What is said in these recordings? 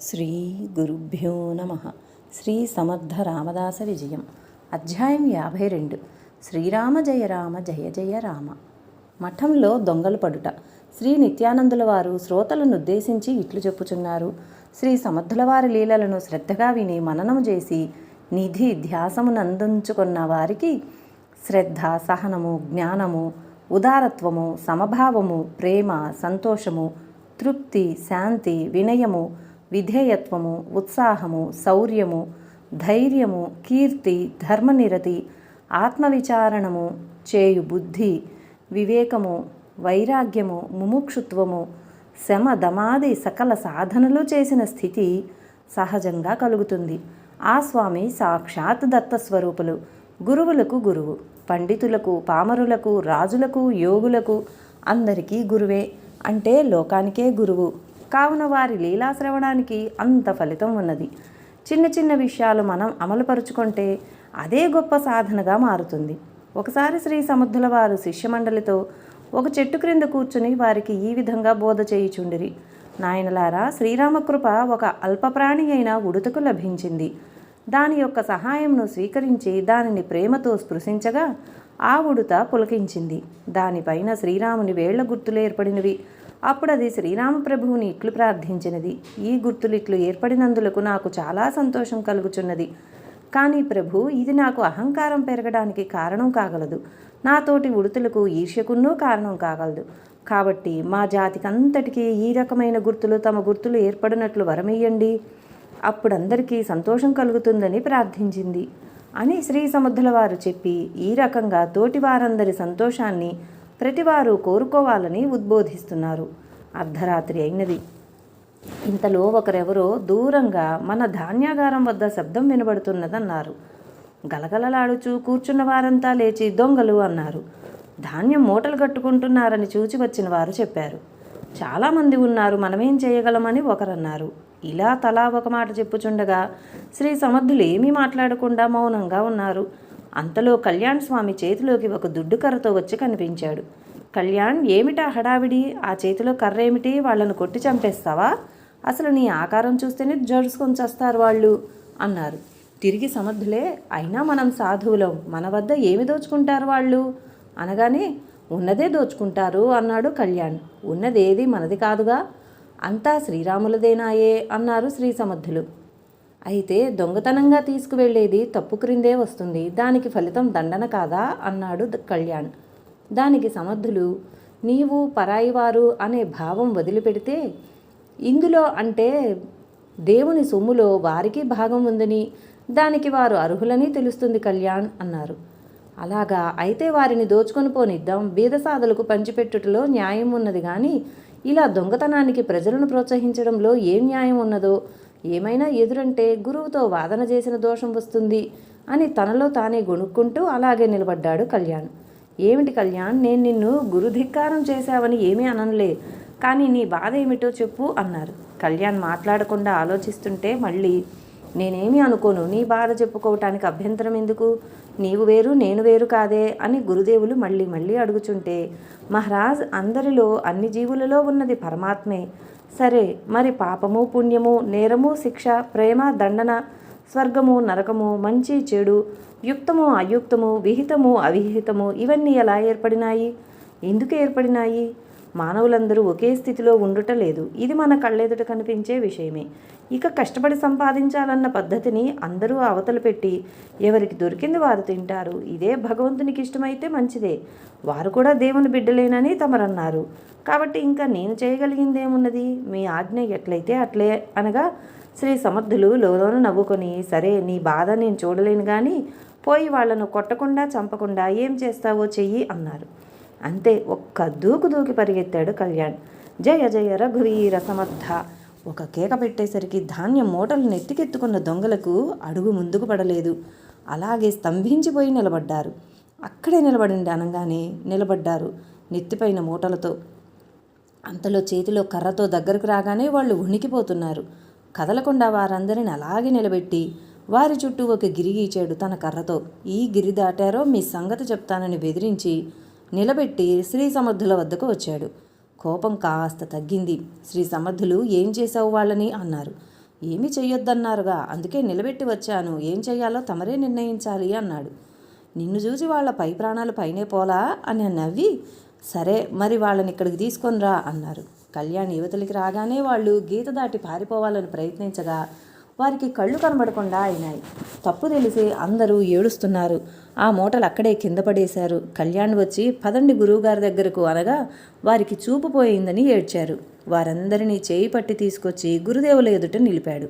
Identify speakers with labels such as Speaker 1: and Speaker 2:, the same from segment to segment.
Speaker 1: శ్రీ గురుభ్యో నమ. శ్రీ సమర్థ రామదాస విజయం. అధ్యాయం యాభై రెండు. శ్రీరామ జయ రామ జయ జయ రామ. మఠంలో దొంగలు పడుట. శ్రీ నిత్యానందుల వారు శ్రోతలను ఉద్దేశించి ఇట్లు చెప్పుచున్నారు. శ్రీ సమర్థుల వారి లీలలను శ్రద్ధగా విని మననము చేసి నిధి ధ్యాసమునందుంచుకున్న వారికి శ్రద్ధ సహనము జ్ఞానము ఉదారత్వము సమభావము ప్రేమ సంతోషము తృప్తి శాంతి వినయము విధేయత్వము ఉత్సాహము శౌర్యము ధైర్యము కీర్తి ధర్మనిరతి ఆత్మవిచారణము చేయు బుద్ధి వివేకము వైరాగ్యము ముముక్షుత్వము శమ దమాది సకల సాధనలు చేసిన స్థితి సహజంగా కలుగుతుంది. ఆ స్వామి సాక్షాత్ దత్తస్వరూపులు. గురువులకు గురువు పండితులకు పామరులకు రాజులకు యోగులకు అందరికీ గురువే. అంటే లోకానికే గురువు. కావున వారి లీలాశ్రవణానికి అంత ఫలితం ఉన్నది. చిన్న చిన్న విషయాలు మనం అమలుపరుచుకుంటే అదే గొప్ప సాధనగా మారుతుంది. ఒకసారి శ్రీ సముద్రుల వారు శిష్యమండలితో ఒక చెట్టు క్రింద కూర్చుని వారికి ఈ విధంగా బోధ చేయుచుండిరి. నాయనలారా శ్రీరామకృప ఒక అల్పప్రాణి అయిన ఉడుతకు లభించింది. దాని యొక్క సహాయంను స్వీకరించి దానిని ప్రేమతో స్పృశించగా ఆ ఉడుత పులకించింది. దానిపైన శ్రీరాముని వేళ్ళ గుర్తులు ఏర్పడినవి. అప్పుడు అది శ్రీరామప్రభువుని ఇట్లు ప్రార్థించినది. ఈ గుర్తులు ఇట్లు ఏర్పడినందులకు నాకు చాలా సంతోషం కలుగుచున్నది. కానీ ప్రభు ఇది నాకు అహంకారం పెరగడానికి కారణం కాగలదు. నాతోటి ఉడుతులకు ఈర్ష్యకున్నూ కారణం కాగలదు. కాబట్టి మా జాతికంతటికీ ఈ రకమైన గుర్తులు తమ గుర్తులు ఏర్పడినట్లు వరమియ్యండి అప్పుడందరికీ సంతోషం కలుగుతుందని ప్రార్థించింది. అని శ్రీ సముద్రుల వారు చెప్పి ఈ రకంగా తోటి వారందరి సంతోషాన్ని ప్రతివారు కోరుకోవాలని ఉద్బోధిస్తున్నారు. అర్ధరాత్రి అయినది. ఇంతలో ఒకరెవరో దూరంగా మన ధాన్యాగారం వద్ద శబ్దం వినబడుతున్నదన్నారు. గలగలలాడుచు కూర్చున్న వారంతా లేచి దొంగలు అన్నారు. ధాన్యం మూటలు కట్టుకుంటున్నారని చూచి వచ్చిన వారు చెప్పారు. చాలామంది ఉన్నారు మనమేం చేయగలమని ఒకరన్నారు. ఇలా తలా ఒక మాట చెప్పుచుండగా శ్రీ సమర్థులు ఏమీ మాట్లాడకుండా మౌనంగా ఉన్నారు. అంతలో కళ్యాణ్ స్వామి చేతిలోకి ఒక దుడ్డు కర్రతో వచ్చి కనిపించాడు. కళ్యాణ్ ఏమిటా హడావిడి? ఆ చేతిలో కర్ర ఏమిటి? వాళ్ళను కొట్టి చంపేస్తావా? అసలు నీ ఆకారం చూస్తేనే జడుసుకొని చేస్తారు వాళ్ళు అన్నారు. తిరిగి సమర్థులే అయినా మనం సాధువులం. మన వద్ద ఏమి దోచుకుంటారు వాళ్ళు? అనగానే ఉన్నదే దోచుకుంటారు అన్నాడు కళ్యాణ్. ఉన్నదేది మనది కాదుగా? అంతా శ్రీరాములదేనాయే అన్నారు శ్రీ సమర్థులు. అయితే దొంగతనంగా తీసుకువెళ్ళేది తప్పు క్రిందే వస్తుంది. దానికి ఫలితం దండన కాదా? అన్నాడు కళ్యాణ్. దానికి సమర్థులు నీవు పరాయివారు అనే భావం వదిలిపెడితే ఇందులో అంటే దేవుని సొమ్ములో వారికి భాగం ఉందని దానికి వారు అర్హులని తెలుస్తుంది కళ్యాణ్ అన్నారు. అలాగా అయితే వారిని దోచుకొని పోనిద్దాం. బీదసాదులకు పంచిపెట్టుటలో న్యాయం ఉన్నది కానీ ఇలా దొంగతనానికి ప్రజలను ప్రోత్సహించడంలో ఏం న్యాయం ఉన్నదో ఏమైనా ఎదురంటే గురువుతో వాదన చేసిన దోషం వస్తుంది అని తనలో తానే గొణుక్కుంటూ అలాగే నిలబడ్డాడు కళ్యాణ్. ఏమిటి కళ్యాణ్ నేను నిన్ను గురుధిక్కారం చేశావని ఏమీ అననులే కానీ నీ బాధ ఏమిటో చెప్పు అన్నారు. కళ్యాణ్ మాట్లాడకుండా ఆలోచిస్తుంటే మళ్ళీ నేనేమీ అనుకోను నీ బాధ చెప్పుకోవటానికి అభ్యంతరం ఎందుకు? నీవు వేరు నేను వేరు కాదే అని గురుదేవులు మళ్ళీ మళ్ళీ అడుగుచుంటే మహారాజ్ అందరిలో అన్ని జీవులలో ఉన్నది పరమాత్మే సరే మరి పాపము పుణ్యము నేరము శిక్ష ప్రేమ దండన స్వర్గము నరకము మంచి చెడు యుక్తము అయుక్తము విహితము అవిహితము ఇవన్నీ ఎలా ఏర్పడినాయి? ఎందుకు ఏర్పడినాయి? మానవులందరూ ఒకే స్థితిలో ఉండుట లేదు ఇది మన కళ్ళెదుట కనిపించే విషయమే. ఇక కష్టపడి సంపాదించాలన్న పద్ధతిని అందరూ అవతలు పెట్టి ఎవరికి దొరికింది వారు తింటారు. ఇదే భగవంతునికి ఇష్టమైతే మంచిదే. వారు కూడా దేవుని బిడ్డలేనని తమరన్నారు. కాబట్టి ఇంకా నేను చేయగలిగిందేమున్నది? మీ ఆజ్ఞ ఎట్లయితే అట్లే అనగా శ్రీ సమర్థులు లోలోన నవ్వుకొని సరే నీ బాధ నేను చూడలేను కానీ పోయి వాళ్ళను కొట్టకుండా చంపకుండా ఏం చేస్తావో చెయ్యి అన్నారు. అంతే ఒక్క దూకు దూకి పరిగెత్తాడు కళ్యాణ్. జయ జయ రఘువీర సమర్థ. ఒక కేక పెట్టేసరికి ధాన్యం మూటలు నెత్తికెత్తుకున్న దొంగలకు అడుగు ముందుకు పడలేదు. అలాగే స్తంభించిపోయి నిలబడ్డారు. అక్కడే నిలబడింది అనగానే నిలబడ్డారు నెత్తిపైన మూటలతో. అంతలో చేతిలో కర్రతో దగ్గరకు రాగానే వాళ్ళు ఉణికిపోతున్నారు కదలకుండా వారందరిని అలాగే నిలబెట్టి వారి చుట్టూ ఒక గిరి గీచాడు తన కర్రతో. ఈ గిరి దాటారో మీ సంగతి చెప్తానని బెదిరించి నిలబెట్టి శ్రీ సమర్థుల వద్దకు వచ్చాడు. కోపం కాస్త తగ్గింది. శ్రీ సమర్థులు ఏం చేశావు వాళ్ళని అన్నారు. ఏమీ చెయ్యొద్దన్నారుగా అందుకే నిలబెట్టి వచ్చాను. ఏం చెయ్యాలో తమరే నిర్ణయించాలి అన్నాడు. నిన్ను చూసి వాళ్ళ పై ప్రాణాలు పైనే పోలా అని నవ్వి సరే మరి వాళ్ళని ఇక్కడికి తీసుకొని రా అన్నారు. కళ్యాణ్ యువతలకి రాగానే వాళ్ళు గీత దాటి పారిపోవాలని ప్రయత్నించగా వారికి కళ్ళు కనబడకుండా అయినాయి. తప్పు తెలిసి అందరూ ఏడుస్తున్నారు. ఆ మూటలు అక్కడే కింద పడేశారు. కళ్యాణ్ వచ్చి పదండి గురువుగారి దగ్గరకు అనగా వారికి చూపు పోయిందని ఏడ్చారు. వారందరినీ చేయి పట్టి తీసుకొచ్చి గురుదేవుల ఎదుట నిలిపాడు.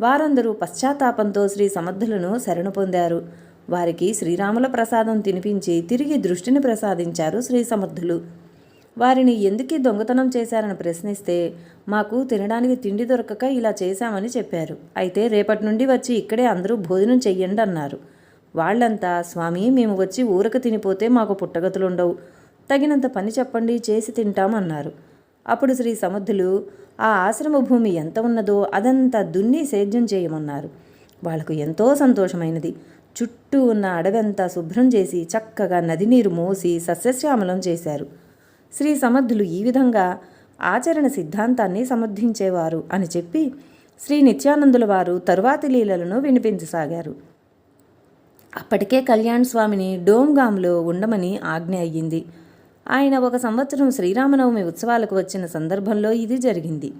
Speaker 1: వారందరూ పశ్చాత్తాపంతో శ్రీ సమర్థులను శరణు పొందారు. వారికి శ్రీరాముల ప్రసాదం తినిపించి తిరిగి దృష్టిని ప్రసాదించారు శ్రీ సమర్థులు. వారిని ఎందుకీ దొంగతనం చేశారని ప్రశ్నిస్తే మాకు తినడానికి తిండి దొరకక ఇలా చేశామని చెప్పారు. అయితే రేపటి నుండి వచ్చి ఇక్కడే అందరూ భోజనం చెయ్యండి అన్నారు. వాళ్ళంతా స్వామి మేము వచ్చి ఊరక తినిపోతే మాకు పుట్టగతులుండవు. తగినంత పని చెప్పండి చేసి తింటామన్నారు అప్పుడు శ్రీ సముద్రులు ఆ ఆశ్రమ భూమి ఎంత ఉన్నదో అదంతా దున్ని సేద్యం చేయమన్నారు. వాళ్ళకు ఎంతో సంతోషమైనది. చుట్టూ ఉన్న అడవంతా శుభ్రం చేసి చక్కగా నదినీరు మోసి సస్యశ్యామలం చేశారు. శ్రీ సమర్థులు ఈ విధంగా ఆచరణ సిద్ధాంతాన్ని సమర్థించేవారు అని చెప్పి శ్రీ నిత్యానందుల వారు తరువాతి లీలలను వినిపించసాగారు. అప్పటికే కళ్యాణ్ స్వామిని డోమ్గామ్లో ఉండమని ఆజ్ఞ అయ్యింది. ఆయన ఒక సంవత్సరం శ్రీరామనవమి ఉత్సవాలకు వచ్చిన సందర్భంలో ఇది జరిగింది.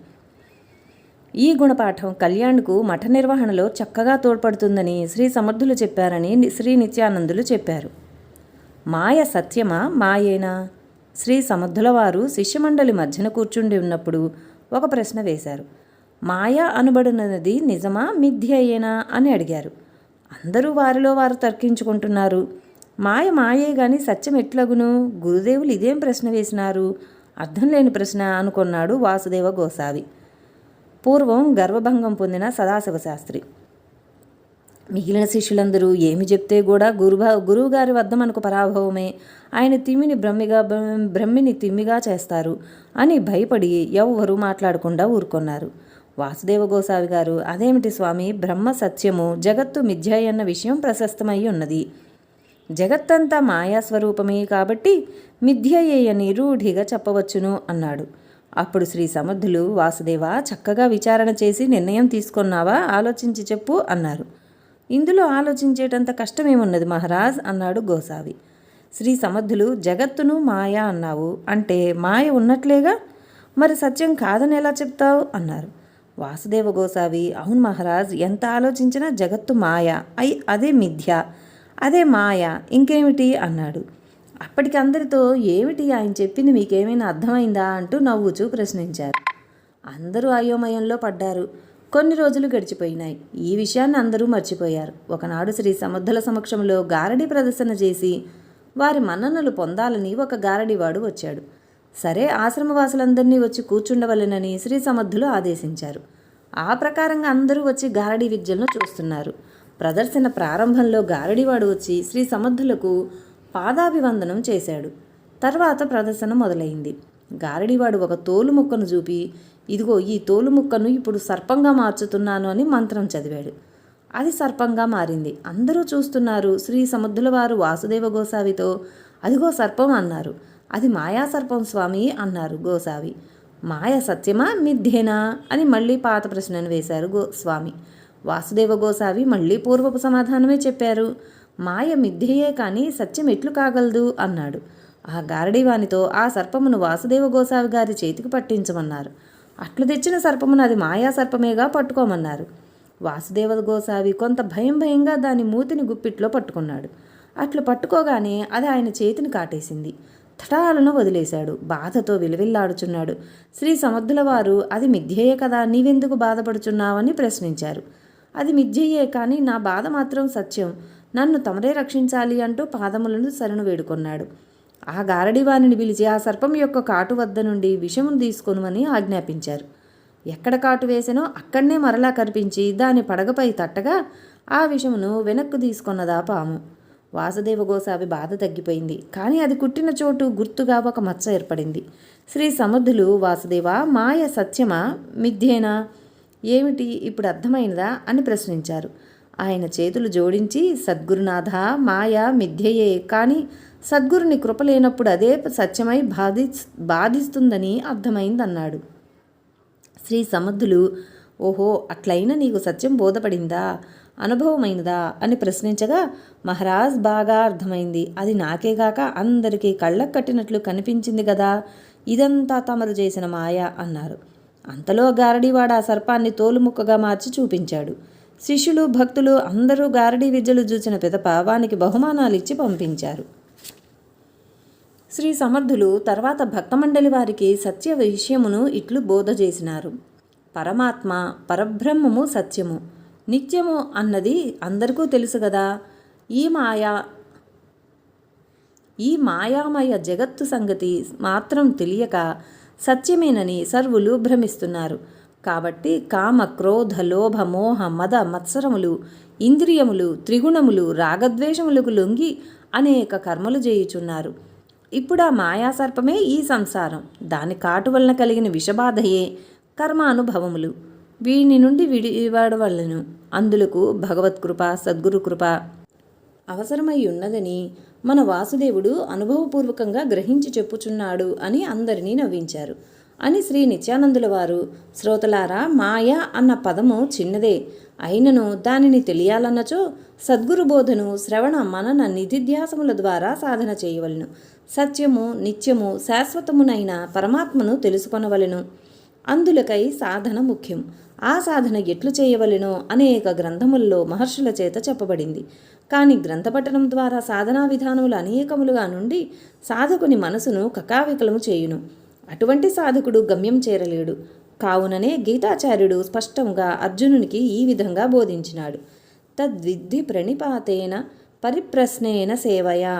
Speaker 1: ఈ గుణపాఠం కళ్యాణ్కు మఠ నిర్వహణలో చక్కగా తోడ్పడుతుందని శ్రీ సమర్థులు చెప్పారని శ్రీ నిత్యానందులు చెప్పారు. మాయ సత్యమా? మాయేనా? శ్రీ సమర్థుల శిష్యమండలి మధ్యన కూర్చుండి ఉన్నప్పుడు ఒక ప్రశ్న వేశారు. మాయ అనుబడినది నిజమా మిథ్యయేనా అని అడిగారు. అందరూ వారిలో వారు తర్కించుకుంటున్నారు. మాయ మాయే గాని సత్యం ఎట్లగును? గురుదేవులు ఇదేం ప్రశ్న వేసినారు? అర్థం లేని ప్రశ్న అనుకున్నాడు వాసుదేవ గోసావి. పూర్వం గర్వభంగం పొందిన సదాశివశాస్త్రి. శాస్త్రి మిగిలిన శిష్యులందరూ ఏమి చెప్తే కూడా గురుభా గురువుగారి వద్ద మనకు పరాభవమే. ఆయన తిమ్మిని బ్రహ్మిగా బ్రహ్మిని తిమ్మిగా చేస్తారు అని భయపడి ఎవ్వరూ మాట్లాడకుండా ఊరుకొన్నారు. వాసుదేవ గోసావి గారు అదేమిటి స్వామి? బ్రహ్మ సత్యము జగత్తు మిథ్య అన్న విషయం ప్రశస్తమై ఉన్నది. జగత్తంతా మాయాస్వరూపమే కాబట్టి మిథ్యయేయని రూఢిగా చెప్పవచ్చును అన్నాడు. అప్పుడు శ్రీ సమర్థులు వాసుదేవ చక్కగా విచారణ చేసి నిర్ణయం తీసుకున్నావా? ఆలోచించి చెప్పు అన్నారు. ఇందులో ఆలోచించేటంత కష్టమేమున్నది మహారాజ్? అన్నాడు గోసావి. శ్రీ సమర్థులు జగత్తును మాయ అన్నావు అంటే మాయ ఉన్నట్లేగా? మరి సత్యం కాదని ఎలా చెప్తావు? అన్నారు. వాసుదేవ గోసావి అవును మహారాజ్ ఎంత ఆలోచించినా జగత్తు మాయ. అయి అదే మిథ్య. అదే మాయ. ఇంకేమిటి? అన్నాడు. అప్పటికి అందరితో ఏమిటి ఆయన చెప్పింది మీకేమైనా అర్థమైందా? అంటూ నవ్వుచూ ప్రశ్నించారు. అందరూ అయోమయంలో పడ్డారు. కొన్ని రోజులు గడిచిపోయినాయి. ఈ విషయాన్ని అందరూ మర్చిపోయారు. ఒకనాడు శ్రీ సముద్రల సమక్షంలో గారడి ప్రదర్శన చేసి వారి మన్ననలు పొందాలని ఒక గారడివాడు వచ్చాడు. సరే ఆశ్రమవాసులందరినీ వచ్చి కూర్చుండవలెనని శ్రీ సమర్థులు ఆదేశించారు. ఆ ప్రకారంగా అందరూ వచ్చి గారడి విద్యలను చూస్తున్నారు. ప్రదర్శన ప్రారంభంలో గారడివాడు వచ్చి శ్రీ సమర్థులకు పాదాభివందనం చేశాడు. తర్వాత ప్రదర్శన మొదలైంది. గారడివాడు ఒక తోలు ముక్కను చూపి ఇదిగో ఈ తోలు ముక్కను ఇప్పుడు సర్పంగా మార్చుతున్నాను అని మంత్రం చదివాడు. అది సర్పంగా మారింది. అందరూ చూస్తున్నారు శ్రీ సముద్రులవారు వాసుదేవ గోసావితో. అదిగో సర్పం అన్నారు. అది మాయా సర్పం స్వామి అన్నారు గోసావి. మాయ సత్యమా మిథ్యేనా అని మళ్ళీ పాత ప్రశ్నను వేశారు గో స్వామి. వాసుదేవ గోసావి మళ్ళీ పూర్వపు సమాధానమే చెప్పారు. మాయ మిథ్యయే కానీ సత్యం ఎట్లు కాగలదు అన్నాడు. ఆ గారడివానితో ఆ సర్పమును వాసుదేవ గోసావి గారి చేతికి పట్టించమన్నారు. అట్లు తెచ్చిన సర్పమును అది మాయా సర్పమేగా పట్టుకోమన్నారు. వాసుదేవ గోసావి కొంత భయం భయంగా దాని మూతిని గుప్పిట్లో పట్టుకున్నాడు. అట్లు పట్టుకోగానే అది ఆయన చేతిని కాటేసింది. తటాలను వదిలేశాడు. బాధతో విలువిల్లాడుచున్నాడు. శ్రీ సమర్థుల వారు అది మిథ్యయే కదా నీవెందుకు బాధపడుచున్నావని ప్రశ్నించారు. అది మిథ్యయే కానీ నా బాధ మాత్రం సత్యం. నన్ను తమరే రక్షించాలి అంటూ పాదములను శరణు వేడుకొన్నాడు. ఆ గారడివాణిని పిలిచి ఆ సర్పం యొక్క కాటు వద్ద నుండి విషమును తీసుకొనుమని ఆజ్ఞాపించారు. ఎక్కడ కాటు వేసెనో అక్కడనే మరలా కనిపించి దాని పడగపై తట్టగా ఆ విషమును వెనక్కు తీసుకొన్నదా పాము. వాసుదేవ గోసావి బాధ తగ్గిపోయింది. కానీ అది కుట్టిన చోటు గుర్తుగా ఒక మచ్చ ఏర్పడింది. శ్రీ సముద్రులు వాసుదేవ మాయ సత్యమా మిథ్యేనా? ఏమిటి ఇప్పుడు అర్థమైనదా అని ప్రశ్నించారు. ఆయన చేతులు జోడించి సద్గురునాథ మాయ మిథ్యయే కానీ సద్గురుని కృప లేనప్పుడు అదే సత్యమై బాధి బాధిస్తుందని అర్థమైందన్నాడు. శ్రీ సమర్థులు ఓహో అట్లయినా నీకు సత్యం బోధపడిందా? అనుభవమైనదా? అని ప్రశ్నించగా మహారాజ్ బాగా అర్థమైంది. అది నాకేగాక అందరికీ కళ్ళకు కట్టినట్లు కనిపించింది కదా ఇదంతా తమరు చేసిన మాయ అన్నారు. అంతలో గారడీవాడ ఆ సర్పాన్ని తోలుముక్కగా మార్చి చూపించాడు. శిష్యులు భక్తులు అందరూ గారడీ విద్యలు చూసిన పిదప వానికి బహుమానాలు ఇచ్చి పంపించారు. శ్రీ సమర్థులు తర్వాత భక్తమండలి వారికి సత్య విషయమును ఇట్లు బోధ చేసినారు పరమాత్మ పరబ్రహ్మము సత్యము. నిత్యము అన్నది అందరికీ తెలుసు కదా ఈ మాయా ఈ మాయామయ జగత్తు సంగతి మాత్రం తెలియక సత్యమేనని సర్వులు భ్రమిస్తున్నారు. కాబట్టి కామ క్రోధ లోభ మోహ మద మత్సరములు ఇంద్రియములు త్రిగుణములు రాగద్వేషములకు లొంగి అనేక కర్మలు చేయుచున్నారు ఇప్పుడు ఆ మాయాసర్పమే ఈ సంసారం. దాని కాటు వలన కలిగిన విషబాధయే కర్మానుభవములు. వీని నుండి విడివాడవలను. అందులకు భగవత్కృప సద్గురు కృప అవసరమై ఉన్నదని మన వాసుదేవుడు అనుభవపూర్వకంగా గ్రహించి చెప్పుచున్నాడు అని అందరినీ నవ్వించారు. అని శ్రీ నిత్యానందుల వారు శ్రోతలారా మాయ అన్న పదము చిన్నదే. అయినను దానిని తెలియాలన్నచో సద్గురు బోధను శ్రవణ మనన నిధిధ్యాసముల ద్వారా సాధన చేయవలను. సత్యము నిత్యము శాశ్వతమునైన పరమాత్మను తెలుసుకొనవలెను. అందులకై సాధన ముఖ్యం. ఆ సాధన ఎట్లు చేయవలెనో అనేక గ్రంథముల్లో మహర్షుల చేత చెప్పబడింది. కానీ గ్రంథపఠనం ద్వారా సాధనా విధానములు అనేకములుగా నుండి సాధకుని మనసును కకావికలము చేయును. అటువంటి సాధకుడు గమ్యం చేరలేడు. కావుననే గీతాచార్యుడు స్పష్టంగా అర్జునునికి ఈ విధంగా బోధించినాడు. తద్విద్ధి ప్రణిపాతేన పరిప్రశ్నేన సేవయా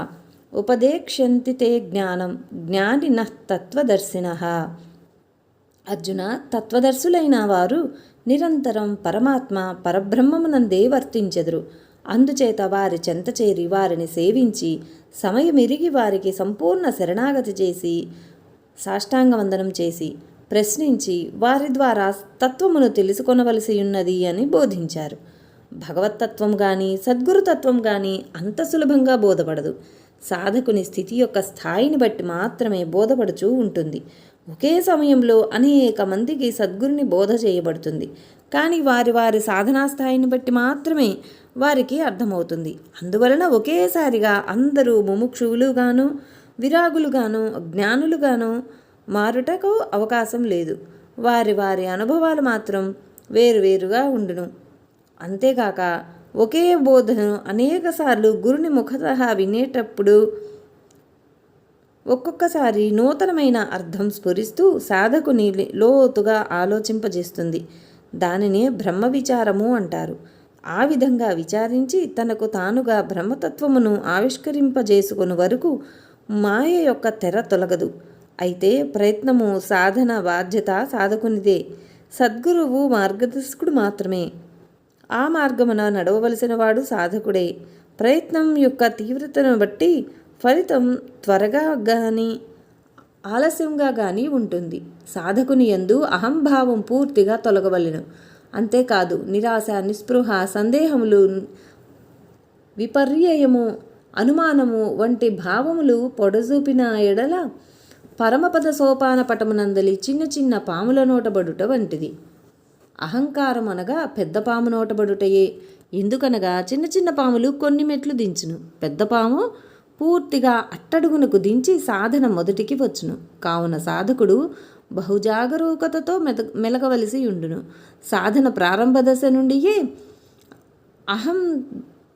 Speaker 1: ఉపదేక్ష్యంతి తే జ్ఞానం జ్ఞానిన తత్వదర్శిన. అర్జున తత్వదర్శులైన వారు నిరంతరం పరమాత్మ పరబ్రహ్మమునందే వర్తించెదరు. అందుచేత వారి చెంత చేరి వారిని సేవించి సమయమిరిగి వారికి సంపూర్ణ శరణాగతి చేసి సాష్టాంగవందనం చేసి ప్రశ్నించి వారి ద్వారా తత్వమును తెలుసుకొనవలసి ఉన్నది అని బోధించారు. భగవతత్వం కానీ సద్గురుతత్వం కానీ అంత సులభంగా బోధపడదు. సాధకుని స్థితి యొక్క స్థాయిని బట్టి మాత్రమే బోధపడుచూ ఉంటుంది. ఒకే సమయంలో అనేక మందికి సద్గురుని బోధ చేయబడుతుంది. కానీ వారి వారి సాధనా స్థాయిని బట్టి మాత్రమే వారికి అర్థమవుతుంది. అందువలన ఒకేసారిగా అందరూ ముముక్షువులుగాను విరాగులుగాను జ్ఞానులుగాను మారుటకు అవకాశం లేదు. వారి వారి అనుభవాలు మాత్రం వేరువేరుగా ఉండును. అంతేకాక ఒకే బోధను అనేకసార్లు గురుని ముఖతహా వినేటప్పుడు ఒక్కొక్కసారి నూతనమైన అర్థం స్ఫురిస్తూ సాధకుని లోతుగా ఆలోచింపజేస్తుంది. దానినే బ్రహ్మ విచారము అంటారు. ఆ విధంగా విచారించి తనకు తానుగా బ్రహ్మతత్వమును ఆవిష్కరింపజేసుకుని వరకు మాయ యొక్క తెర తొలగదు. అయితే ప్రయత్నము సాధన బాధ్యత సాధకునిదే. సద్గురువు మార్గదర్శకుడు మాత్రమే. ఆ మార్గమున నడవవలసిన వాడు సాధకుడే. ప్రయత్నం యొక్క తీవ్రతను బట్టి ఫలితం త్వరగా కానీ ఆలస్యంగా కానీ ఉంటుంది. సాధకుని ఎందు అహంభావం పూర్తిగా తొలగవలెను. అంతేకాదు నిరాశ నిస్పృహ సందేహములు విపర్యయము అనుమానము వంటి భావములు పొడజూపిన ఎడల పరమపద సోపాన పటమునందలి చిన్న చిన్న పాముల నోటబడుట వంటిది. అహంకారం అనగా పెద్ద పాము నోటబడుటయే. ఎందుకనగా చిన్న చిన్న పాములు కొన్ని మెట్లు దించును. పెద్ద పాము పూర్తిగా అట్టడుగునకు దించి సాధన మొదటికి వచ్చును. కావున సాధకుడు బహుజాగరూకతతో మెద మెలగవలసి ఉండును. సాధన ప్రారంభ దశ నుండియే అహం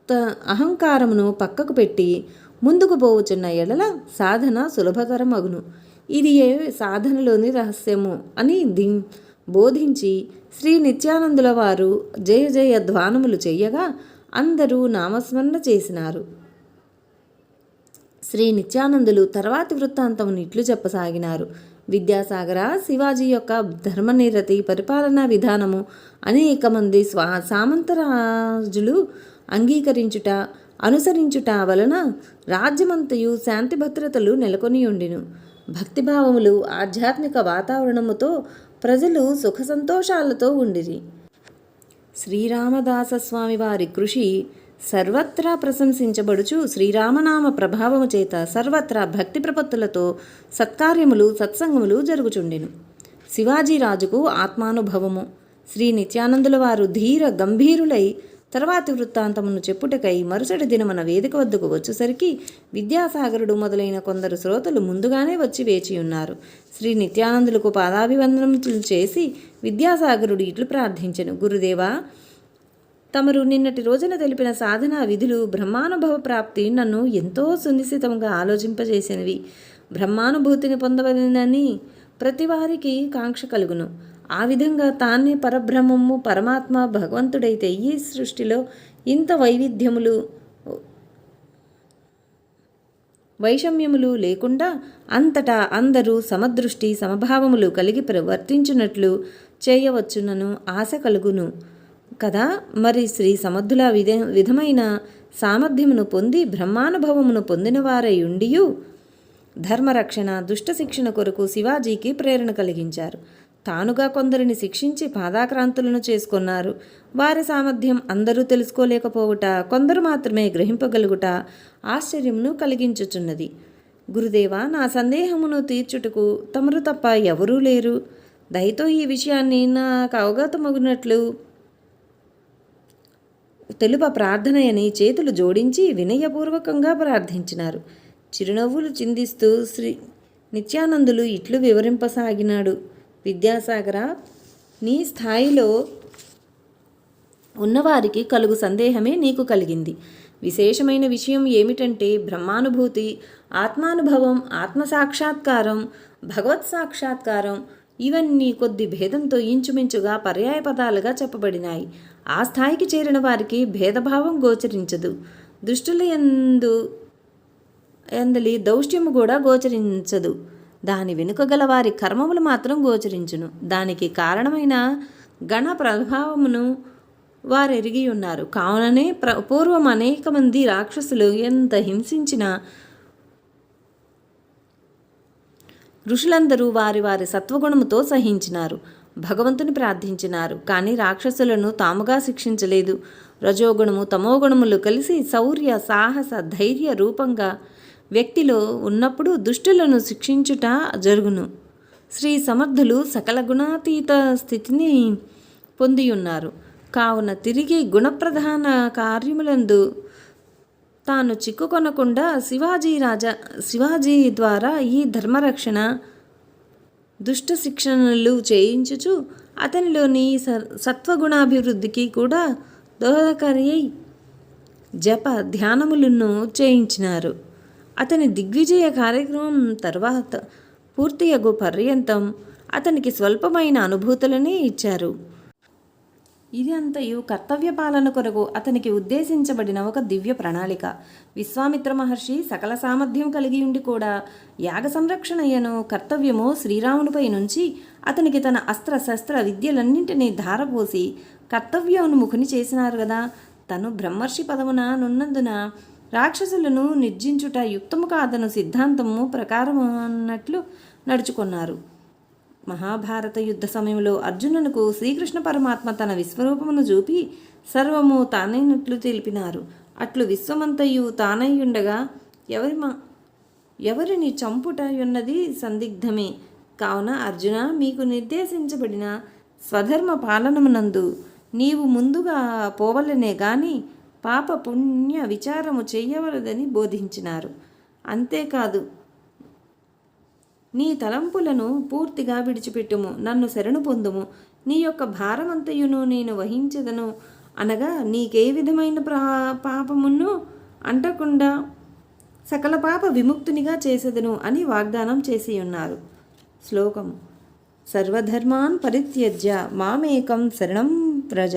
Speaker 1: త అహంకారమును పక్కకు పెట్టి ముందుకు పోవచున్న ఎడల సాధన సులభతరం అగును ఇది ఏ సాధనలోని రహస్యము? అని ది బోధించి శ్రీ నిత్యానందుల వారు జయ జయ ధ్వానములు చేయగా అందరూ నామస్మరణ చేసినారు. శ్రీ నిత్యానందులు తర్వాతి వృత్తాంతమును ఇట్లు చెప్పసాగినారు. విద్యాసాగర శివాజీ యొక్క ధర్మనిరతి పరిపాలనా విధానము అనేక మంది స్వా సామంతరాజులు అంగీకరించుట అనుసరించుట వలన రాజ్యమంతయు శాంతి భద్రతలు నెలకొని ఉండిను భక్తిభావములు ఆధ్యాత్మిక వాతావరణముతో ప్రజలు సుఖ సంతోషాలతో ఉండిరి. శ్రీరామదాసస్వామి వారి కృషి సర్వత్రా ప్రశంసించబడుచు శ్రీరామనామ ప్రభావము చేత సర్వత్రా భక్తి ప్రపత్తులతో సత్కార్యములు సత్సంగములు జరుగుచుండెను. శివాజీ రాజుకు ఆత్మానుభవము. శ్రీ నిత్యానందుల వారు ధీర గంభీరులై తర్వాతి వృత్తాంతమును చెప్పుటకై మరుసటి దినమన వేదిక వద్దకు వచ్చేసరికి విద్యాసాగరుడు మొదలైన కొందరు శ్రోతలు ముందుగానే వచ్చి వేచి ఉన్నారు. శ్రీ నిత్యానందులకు పాదాభివందనములు చేసి విద్యాసాగరుడు ఇట్లు ప్రార్థించను. గురుదేవా తమరు నిన్నటి రోజున తెలిపిన సాధనా విధులు బ్రహ్మానుభవ ప్రాప్తి నన్ను ఎంతో సునిశ్చితంగా ఆలోచింపజేసినవి. బ్రహ్మానుభూతిని పొందవలనని ప్రతి వారికి కాంక్ష కలుగును. ఆ విధంగా తానే పరబ్రహ్మము పరమాత్మ భగవంతుడైతే ఈ సృష్టిలో ఇంత వైవిధ్యములు వైషమ్యములు లేకుండా అంతటా అందరూ సమదృష్టి సమభావములు కలిగి ప్రవర్తించినట్లు చేయవచ్చునను ఆశ కలుగును. కదా? మరి శ్రీ సమర్థుల విధ విధమైన సామర్థ్యమును పొంది బ్రహ్మానుభవమును పొందినవారై ఉండియు ధర్మరక్షణ దుష్ట శిక్షణ కొరకు శివాజీకి ప్రేరణ కలిగించారు. తానుగా కొందరిని శిక్షించి పాదాక్రాంతులను చేసుకున్నారు. వారి సామర్థ్యం అందరూ తెలుసుకోలేకపోవుట కొందరు మాత్రమే గ్రహింపగలుగుట ఆశ్చర్యమును కలిగించుచున్నది. గురుదేవా నా సందేహమును తీర్చుటకు తమరు తప్ప ఎవరూ లేరు. దయతో ఈ విషయాన్ని నాకు అవగతమగునట్లు తెలుప ప్రార్థనయని చేతులు జోడించి వినయపూర్వకంగా ప్రార్థించినారు. చిరునవ్వులు చిందిస్తూ శ్రీ నిత్యానందులు ఇట్లు వివరింపసాగినాడు. విద్యాసాగర నీ స్థాయిలో ఉన్నవారికి కలుగు సందేహమే నీకు కలిగింది. విశేషమైన విషయం ఏమిటంటే బ్రహ్మానుభూతి ఆత్మానుభవం ఆత్మసాక్షాత్కారం భగవత్ సాక్షాత్కారం ఇవన్నీ కొద్ది భేదంతో ఇంచుమించుగా పర్యాయ పదాలుగా చెప్పబడినాయి. ఆ స్థాయికి చేరిన వారికి భేదభావం గోచరించదు. దృష్టుల ఎందు ఎందలి దౌష్ట్యము కూడా గోచరించదు. దాని వెనుక గల వారి కర్మములు మాత్రం గోచరించును. దానికి కారణమైన గణ ప్రభావమును వారు ఎరిగి ఉన్నారు. కావుననే ప్ర పూర్వం అనేక మంది రాక్షసులు ఎంత హింసించినా ఋషులందరూ వారి వారి సత్వగుణముతో సహించినారు. భగవంతుని ప్రార్థించినారు. కానీ రాక్షసులను తాముగా శిక్షించలేదు. రజోగుణము తమోగుణములు కలిసి శౌర్య సాహస ధైర్య రూపంగా వ్యక్తిలో ఉన్నప్పుడు దుష్టులను శిక్షించుట జరుగును. శ్రీ సమర్థులు సకల గుణాతీత స్థితిని పొంది ఉన్నారు కావున తిరిగి గుణప్రధాన కార్యములందు తాను చిక్కుకొనకుండా శివాజీ రాజా శివాజీ ద్వారా ఈ ధర్మరక్షణ దుష్ట శిక్షణలు చేయించుచు అతనిలోని సత్వగుణాభివృద్ధికి కూడా దోహదకారి అయి జప ధ్యానములను చేయించినారు. అతని దిగ్విజయ కార్యక్రమం తర్వాత పూర్తియగు పర్యంతం అతనికి స్వల్పమైన అనుభూతులనే ఇచ్చారు. ఇది అంతయు కర్తవ్య పాలన కొరకు అతనికి ఉద్దేశించబడిన ఒక దివ్య ప్రణాళిక. విశ్వామిత్ర మహర్షి సకల సామర్థ్యం కలిగి ఉండి కూడా యాగ సంరక్షణయ్యను కర్తవ్యము శ్రీరామునిపై నుంచి అతనికి తన అస్త్ర శస్త్ర విద్యలన్నింటినీ ధారపోసి కర్తవ్యోన్ముఖుని చేసినారు కదా తను బ్రహ్మర్షి పదవున నున్నందున రాక్షసులను నిర్జించుట యుక్తము కాదను సిద్ధాంతము ప్రకారము అన్నట్లు నడుచుకున్నారు. మహాభారత యుద్ధ సమయంలో అర్జునునకు శ్రీకృష్ణ పరమాత్మ తన విశ్వరూపమును చూపి సర్వము తానైనట్లు తెలిపినారు. అట్లు విశ్వమంతయు తానయ్యుండగా ఎవరి మా ఎవరిని చంపుట ఉన్నది సందిగ్ధమే. కావున అర్జున మీకు నిర్దేశించబడిన స్వధర్మ పాలనమునందు నీవు ముందుగా పోవలనే కానీ పాప పుణ్య విచారము చేయవలదని బోధించినారు. అంతేకాదు నీ తలంపులను పూర్తిగా విడిచిపెట్టుము నన్ను శరణు పొందుము. నీ యొక్క భారమంతయును నేను వహించదను అనగా నీకే విధమైన ప్రా పాపమును అంటకుండా సకల పాప విముక్తునిగా చేసేదను అని వాగ్దానం చేసి ఉన్నారు శ్లోకం సర్వధర్మాన్ పరిత్యజ్య మామేకం శరణం ప్రజ.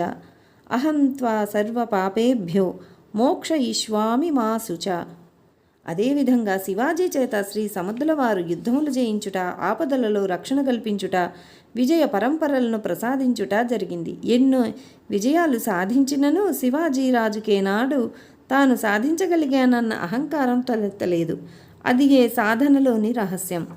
Speaker 1: అహం త్వా సర్వ పాపేభ్యో మోక్షయిష్వామి మా శుచ. అదేవిధంగా శివాజీ చేత శ్రీ సముద్రుల వారు యుద్ధములు చేయించుట ఆపదలలో రక్షణ కల్పించుట విజయ పరంపరలను ప్రసాదించుట జరిగింది. ఎన్నో విజయాలు సాధించినను శివాజీ రాజుకే నాడు తాను సాధించగలిగానన్న అహంకారం తలెత్తలేదు. అది ఏ సాధనలోని రహస్యం?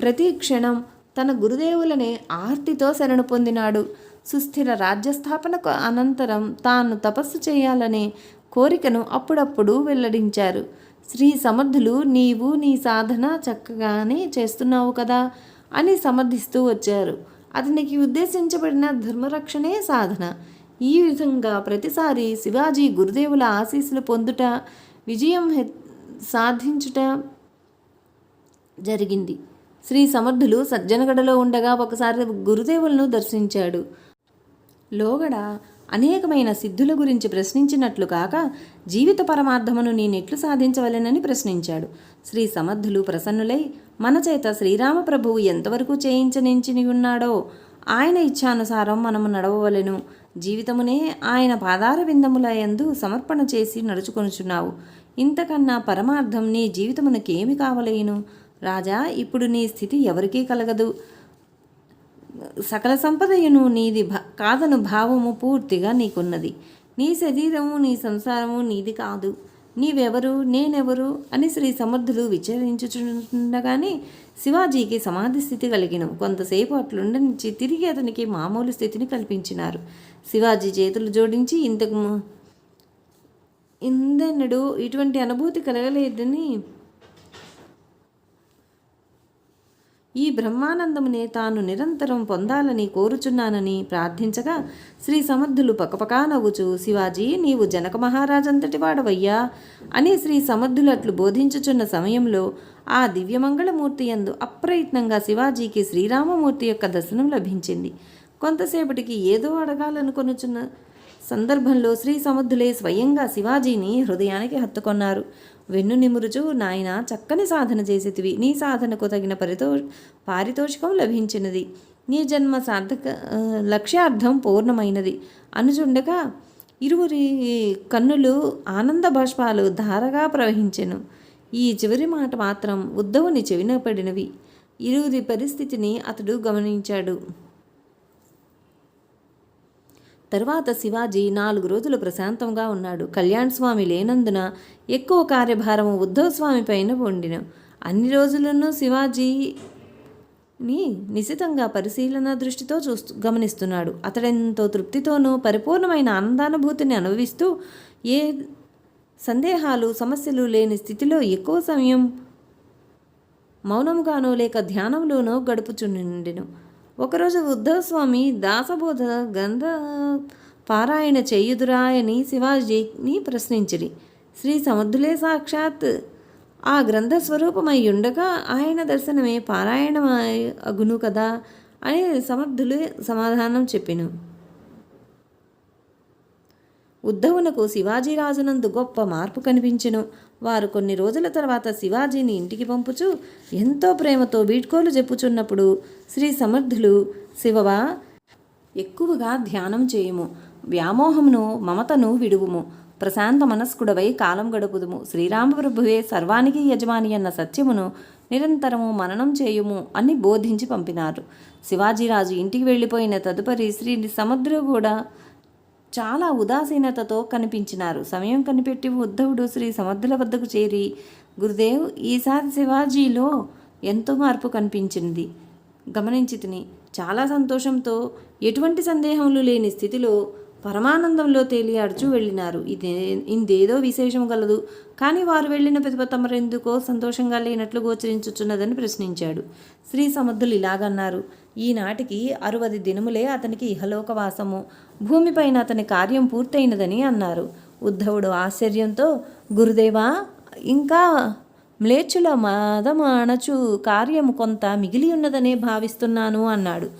Speaker 1: ప్రతి క్షణం తన గురుదేవులనే ఆర్తితో శరణు పొందినాడు. సుస్థిర రాజ్యస్థాపనకు అనంతరం తాను తపస్సు చేయాలనే కోరికను అప్పుడప్పుడు వెల్లడించారు. శ్రీ సమర్థులు నీవు నీ సాధన చక్కగానే చేస్తున్నావు కదా అని సమర్థిస్తూ వచ్చారు. అతనికి ఉద్దేశించబడిన ధర్మరక్షణే సాధన. ఈ విధంగా ప్రతిసారి శివాజీ గురుదేవుల ఆశీస్సులు పొందుట విజయం సాధించుట జరిగింది. శ్రీ సమర్థులు సజ్జనగడలో ఉండగా ఒకసారి గురుదేవులను దర్శించాడు. లోగడ అనేకమైన సిద్ధుల గురించి ప్రశ్నించినట్లు కాక జీవిత పరమార్థమును నేనెట్లు సాధించవలెనని ప్రశ్నించాడు. శ్రీ సమర్థులు ప్రసన్నులై మన చేత శ్రీరామ ప్రభువు ఎంతవరకు చేయించనించిని ఉన్నాడో ఆయన ఇచ్ఛానుసారం మనము నడవవలెను. జీవితమునే ఆయన పాదార విందములయందు సమర్పణ చేసి నడుచుకొనుచున్నావు. ఇంతకన్నా పరమార్థం నీ జీవితమునకేమి కావలేను? రాజా ఇప్పుడు నీ స్థితి ఎవరికీ కలగదు. సకల సంపదయును నీది భా కాదను భావము పూర్తిగా నీకున్నది. నీ శరీరము నీ సంసారము నీది కాదు. నీవెవరు నేనెవరు అని శ్రీ సమర్థులు విచారించుచుండగానే శివాజీకి సమాధి స్థితి కలిగిన కొంతసేపు అట్లుండనిచ్చి తిరిగి అతనికి మామూలు స్థితిని కల్పించినారు. శివాజీ చేతులు జోడించి ఇంతకు ము- ఇటువంటి అనుభూతి కలగలేదని ఈ బ్రహ్మానందమునే తాను నిరంతరం పొందాలని కోరుచున్నానని ప్రార్థించగా శ్రీ సమర్థులు పకపకా నవ్వుచు శివాజీ నీవు జనక మహారాజంతటి వాడవయ్యా అని శ్రీ సమర్థులు అట్లు బోధించుచున్న సమయంలో ఆ దివ్యమంగళమూర్తి యందు అప్రయత్నంగా శివాజీకి శ్రీరామమూర్తి యొక్క దర్శనం లభించింది. కొంతసేపటికి ఏదో అడగాలనుకొనుచున్న సందర్భంలో శ్రీ సముద్రులే స్వయంగా శివాజీని హృదయానికి హత్తుకొన్నారు. వెన్ను నిమురుచు నాయన చక్కని సాధన చేసేటివి నీ సాధనకు తగిన పరితో పారితోషికం లభించినది. నీ జన్మ సార్థక లక్ష్యార్థం పూర్ణమైనది. అనుచుండగా ఇరువురి కన్నులు ఆనంద బాష్పాలు ధారగా ప్రవహించెను. ఈ చివరి మాట మాత్రం ఉద్ధవుని చెవిన పడినవి. ఇరువురి పరిస్థితిని అతడు గమనించాడు. తరువాత శివాజీ నాలుగు రోజులు ప్రశాంతంగా ఉన్నాడు. కళ్యాణ్ స్వామి లేనందున ఎక్కువ కార్యభారం ఉద్ధవ్ స్వామి పైన వండిన అన్ని రోజులను శివాజీని నిశితంగా పరిశీలన దృష్టితో చూస్తూ గమనిస్తున్నాడు. అతడెంతో తృప్తితోనూ పరిపూర్ణమైన ఆనందానుభూతిని అనుభవిస్తూ ఏ సందేహాలు సమస్యలు లేని స్థితిలో ఎక్కువ సమయం మౌనముగానో లేక ధ్యానంలోనో గడుపుచుండెను ఒకరోజు ఉద్ధవ స్వామి దాసబోధ గంధ పారాయణ చేయుదురాయని అని శివాజీని ప్రశ్నించిరి. శ్రీ సమర్థులే సాక్షాత్. ఆ గ్రంథ స్వరూపమై ఉండగా ఆయన దర్శనమే పారాయణమై అగును కదా అని సమర్థులే సమాధానం చెప్పిను. ఉద్ధవునకు శివాజీరాజునందు గొప్ప మార్పు కనిపించెను. వారు కొన్ని రోజుల తర్వాత శివాజీని ఇంటికి పంపుచు ఎంతో ప్రేమతో వీడ్కోలు చెప్పుచున్నప్పుడు శ్రీ సమర్థులు శివవా ఎక్కువగా ధ్యానం చేయుము. వ్యామోహమును మమతను విడువుము. ప్రశాంత మనస్కుడవై కాలం గడుపుదుము. శ్రీరామప్రభువే సర్వానికి యజమాని అన్న సత్యమును నిరంతరము మననం చేయుము అని బోధించి పంపినారు. శివాజీరాజు ఇంటికి వెళ్ళిపోయిన తదుపరి శ్రీ సముద్ర కూడా చాలా ఉదాసీనతతో కనిపించినారు. సమయం కనిపెట్టి ఉద్ధవుడు శ్రీ సమర్థుల వద్దకు చేరి గురుదేవ్ ఈసారి శివాజీలో ఎంతో మార్పు కనిపించింది. గమనించి తిని. చాలా సంతోషంతో ఎటువంటి సందేహములు లేని స్థితిలో పరమానందంలో తేలియాడుచు వెళ్ళినారు. ఇదే ఇందేదో విశేషం గలదు. కానీ వారు వెళ్ళిన పిదప తమరెందుకో సంతోషంగా లేనట్లు గోచరించుచున్నదని ప్రశ్నించాడు. శ్రీ సమర్థులు ఇలాగన్నారు. ఈనాటికి అరవది దినములే అతనికి ఇహలోకవాసము. భూమిపైన అతని కార్యం పూర్తయినదని అన్నారు. ఉద్ధవుడు ఆశ్చర్యంతో గురుదేవా ఇంకా మ్లేచ్చుల మదమాణచు కార్యము కొంత మిగిలి ఉన్నదనే భావిస్తున్నాను అన్నాడు.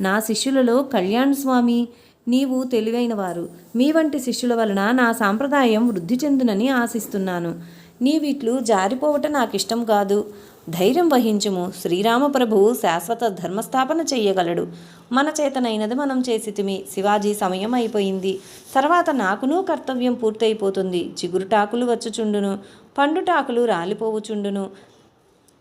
Speaker 1: నా శిష్యులలో కళ్యాణ్ స్వామి నీవు తెలివైనవారు మీ వంటి శిష్యుల వలన నా సాంప్రదాయం వృద్ధి చెందునని ఆశిస్తున్నాను. నీవిట్లు జారిపోవట నాకు ఇష్టం కాదు. ధైర్యం వహించుము. శ్రీరామప్రభువు శాశ్వత ధర్మస్థాపన చెయ్యగలడు. మన చేతనైనది మనం చేసితిమి. శివాజీ సమయం అయిపోయింది. తర్వాత నాకునూ కర్తవ్యం పూర్తయిపోతుంది. చిగురుటాకులు వచ్చుచుండును. పండుటాకులు రాలిపోవుచుండును.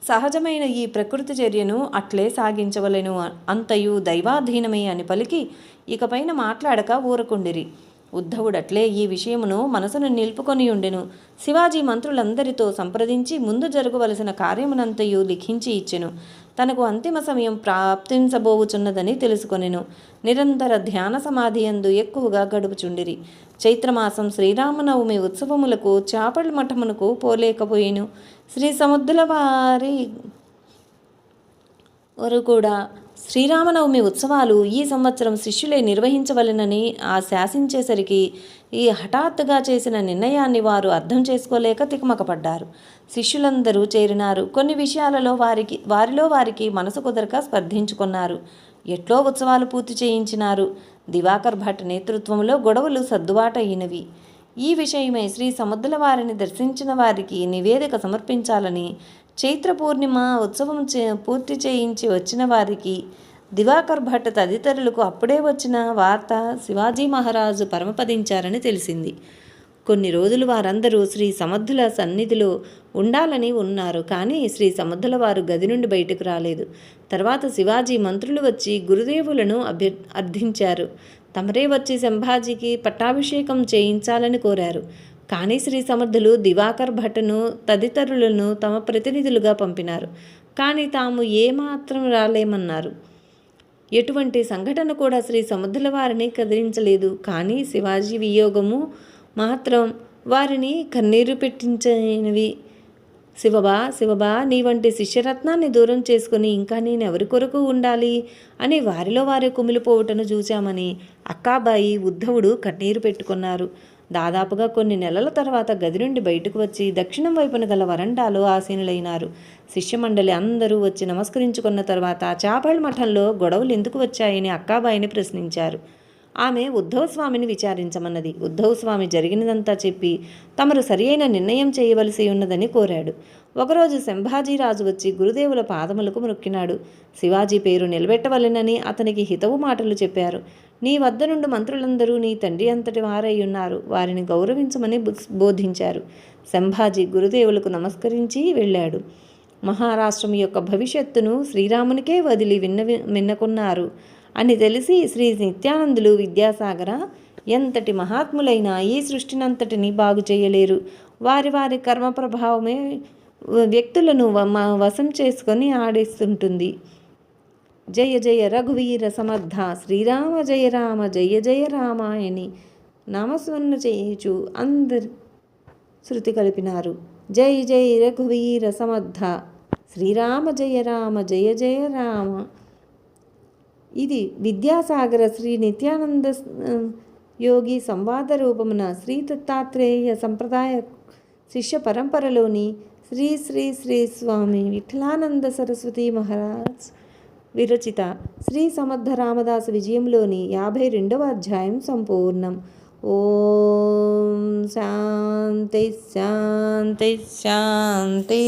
Speaker 1: సహజమైన ఈ ప్రకృతి చర్యను అట్లే సాగించవలెను. అంతయు దైవాధీనమే అని పలికి ఇకపైన మాట్లాడక ఊరకుండిరి. ఉద్ధవుడట్లే ఈ విషయమును మనసును నిలుపుకొని ఉండెను. శివాజీ మంత్రులందరితో సంప్రదించి ముందు జరగవలసిన కార్యమునంతయు లిఖించి ఇచ్చెను. తనకు అంతిమ సమయం ప్రాప్తించబోవుచున్నదని తెలుసుకొనెను. నిరంతర ధ్యాన సమాధి యందు ఎక్కువగా గడుపుచుండిరి. చైత్రమాసం శ్రీరామనవమి ఉత్సవములకు చేపల మఠమునకు పోలేకపోయేను. శ్రీ సముద్రుల వారి వారు కూడా శ్రీరామనవమి ఉత్సవాలు ఈ సంవత్సరం శిష్యులే నిర్వహించవలెనని ఆ శాసించేసరికి ఈ హఠాత్తుగా చేసిన నిర్ణయాన్ని వారు అర్థం చేసుకోలేక తికమకపడ్డారు. శిష్యులందరూ చేరినారు. కొన్ని విషయాలలో వారికి వారిలో వారికి మనసు కుదరక స్పర్ధించుకున్నారు. ఎట్లో ఉత్సవాలు పూర్తి చేయించినారు. దివాకర్ భట్ నేతృత్వంలో గొడవలు సర్దుబాటు అయినవి ఈ విషయమై శ్రీ సముద్రుల వారిని దర్శించిన వారికి నివేదిక సమర్పించాలని చైత్ర పూర్ణిమ ఉత్సవం చే పూర్తి చేయించి వచ్చిన వారికి దివాకర్ భట్ తదితరులకు అప్పుడే వచ్చిన వార్త శివాజీ మహారాజు పరమపదించారని తెలిసింది. కొన్ని రోజులు వారందరూ శ్రీ సమర్థుల సన్నిధిలో ఉండాలని ఉన్నారు కానీ శ్రీ సమర్థుల వారు గది నుండి బయటకు రాలేదు. తర్వాత శివాజీ మంత్రులు వచ్చి గురుదేవులను అభ్య అర్థించారు. తమరే వచ్చి సంభాజీకి పట్టాభిషేకం చేయించాలని కోరారు. కానీ శ్రీ సమర్థులు దివాకర్ భట్ను తదితరులను తమ ప్రతినిధులుగా పంపినారు. కానీ తాము ఏమాత్రం రాలేమన్నారు. ఎటువంటి సంఘటన కూడా శ్రీ సముద్రుల వారిని కదిలించలేదు. కానీ శివాజీ వియోగము మాత్రం వారిని కన్నీరు పెట్టించినవి. శివబా శివబా నీ వంటి శిష్యరత్నాన్ని దూరం చేసుకుని ఇంకా నేను ఎవరి కొరకు ఉండాలి అని వారిలో వారే కుమిలిపోవటను చూచామని అక్కాబాయి ఉద్ధవుడు కన్నీరు పెట్టుకున్నారు. దాదాపుగా కొన్ని నెలల తర్వాత గది నుండి బయటకు వచ్చి దక్షిణం వైపున గల వరండాలో ఆసీనులైనారు. శిష్యమండలి అందరూ వచ్చి నమస్కరించుకున్న తర్వాత చాపళ్ళ మఠంలో గొడవలు ఎందుకు వచ్చాయని అక్కాబాయిని ప్రశ్నించారు. ఆమె ఉద్ధవస్వామిని విచారించమన్నది. ఉద్ధవస్వామి జరిగినదంతా చెప్పి తమరు సరియైన నిర్ణయం చేయవలసి ఉన్నదని కోరాడు. ఒకరోజు శంభాజీరాజు వచ్చి గురుదేవుల పాదములకు మొక్కినాడు. శివాజీ పేరు నిలబెట్టవలెనని అతనికి హితవు మాటలు చెప్పారు. నీ వద్ద నుండి మంత్రులందరూ నీ తండ్రి అంతటి వారై ఉన్నారు. వారిని గౌరవించమని బోధించారు. సంభాజీ గురుదేవులకు నమస్కరించి వెళ్ళాడు. మహారాష్ట్రం యొక్క భవిష్యత్తును శ్రీరామునికే వదిలి విన్న విన్నకున్నారు. అని తెలిసి శ్రీ నిత్యానందులు విద్యాసాగర ఎంతటి మహాత్ములైనా ఈ సృష్టినంతటిని బాగు చేయలేరు. వారి వారి కర్మ ప్రభావమే వ్యక్తులను వశం చేసుకొని ఆడిస్తుంటుంది. జయ జయ రఘువీర సమర్థ. శ్రీరామ జయ రామ జయ జయ రామాయణి. నామస్మరణ చేయుచు అందరి శృతి కలిపినారు. జై జై రఘువీర సమర్థ. శ్రీరామ జయ రామ జయ జయ రామ. ఇది విద్యాసాగర శ్రీ నిత్యానంద యోగి సంవాద రూపమున శ్రీ దత్తాత్రేయ సంప్రదాయ శిష్య పరంపరలోని శ్రీ శ్రీ శ్రీ స్వామి విఠలానంద సరస్వతి మహారాజ్. విరచిత. శ్రీ సమర్థ రామదాసు విజయంలోని యాభై రెండవ అధ్యాయం సంపూర్ణం. ఓం శాంతి శాంతి శాంతి.